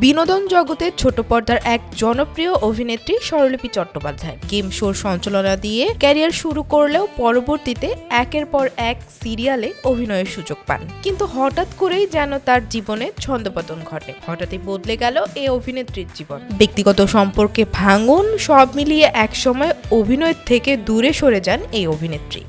বিনোদন জগতের ছোট পর্দার এক জনপ্রিয় অভিনেত্রী স্বরলিপি চট্টোপাধ্যায়। গেম শোর সঞ্চালনা দিয়ে ক্যারিয়ার শুরু করলেও পরবর্তীতে একের পর এক সিরিয়ালে অভিনয়ের সুযোগ পান। কিন্তু হঠাৎ করেই যেন তার জীবনে ছন্দপতন ঘটে। হঠাৎই বদলে গেল এই অভিনেত্রীর জীবন। ব্যক্তিগত সম্পর্কে ভাঙন সব মিলিয়ে একসময় অভিনয় থেকে দূরে সরে যান এই অভিনেত্রী।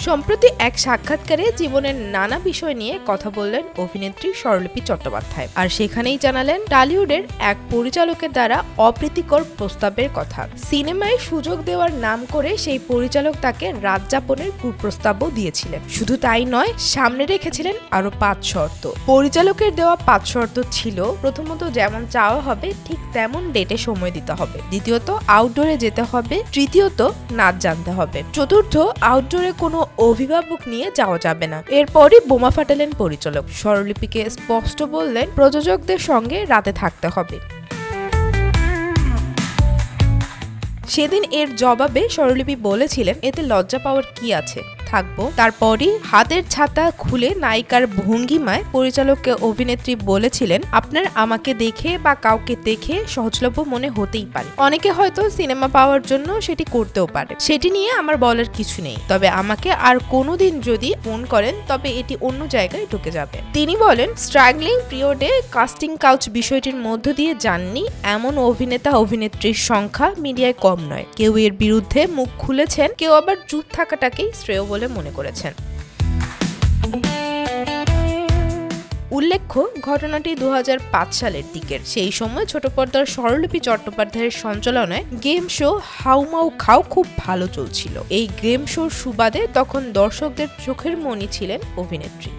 সম্প্রতি এক সাক্ষাৎকারে জীবনের নানা বিষয় নিয়ে কথা বললেন অভিনেত্রী স্বরলিপি চট্টোপাধ্যায়। আর সেখানেই জানালেন, টালিউডের এক পরিচালকের দ্বারা অপ্রীতিকর প্রস্তাবের কথা। সিনেমায় সুযোগ দেওয়ার নাম করে সেই পরিচালক তাকে রাত যাপনের কুপ্রস্তাবও দিয়েছিলেন। শুধু তাই নয়, সামনে রেখেছিলেন আরও পাঁচ শর্ত। পরিচালকের দেওয়া পাঁচ শর্ত ছিল, প্রথমত যেমন চাওয়া হবে, ঠিক তেমন ডেটে সময় দিতে হবে। দ্বিতীয়ত আউটডোরে যেতে হবে। তৃতীয়ত, নাচ জানতে হবে। চতুর্থ আউটডোরে কোনো অভিভাবক নিয়ে যাওয়া যাবে না। এরপরই বোমা ফাটালেন পরিচালক। স্বরলিপিকে স্পষ্ট বললেন, প্রযোজকদের সঙ্গে রাতে থাকতে হবে। সেদিন এর জবাবে স্বরলিপি বলেছিলেন, এতে লজ্জা পাওয়ার কি আছে? থাকব। তারপরই হাতের ছাতা খুলে নায়িকার ভঙ্গিমায় পরিচালককে অভিনেত্রী বলেছিলেন, আপনার আমাকে দেখে বা কাউকে দেখে সহজলভ্য মনে হতেই পারে। অনেকে হয়তো সিনেমা পাওয়ার জন্য সেটি করতেও পারে। সেটি নিয়ে আমার বলার কিছু নেই। তবে আমাকে আর কোনোদিন যদি ফোন করেন, তবে এটি অন্য জায়গায় ঢুকে যাবে। তিনি বলেন, স্ট্রাগলিং পিরিয়ডে কাস্টিং কাউচ বিষয়টির মধ্য দিয়ে যাননি। এমন অভিনেতা অভিনেত্রীর সংখ্যা মিডিয়ায় কম নয়। কেউ এর বিরুদ্ধে মুখ খুলেছেন, কেউ আবার চুপ থাকাটাকেই শ্রেয় বলে মনে করেছেন। উল্লেখ্য, ঘটনাটি দু হাজার পাঁচ সালের দিকের। সেই সময় ছোট পর্দার স্বরলিপি চট্টোপাধ্যায়ের সঞ্চালনায় গেম শো হাউমাউ খাও খুব ভালো চলছিল। এই গেম শোর সুবাদে তখন দর্শকদের চোখের মনি ছিলেন অভিনেত্রী।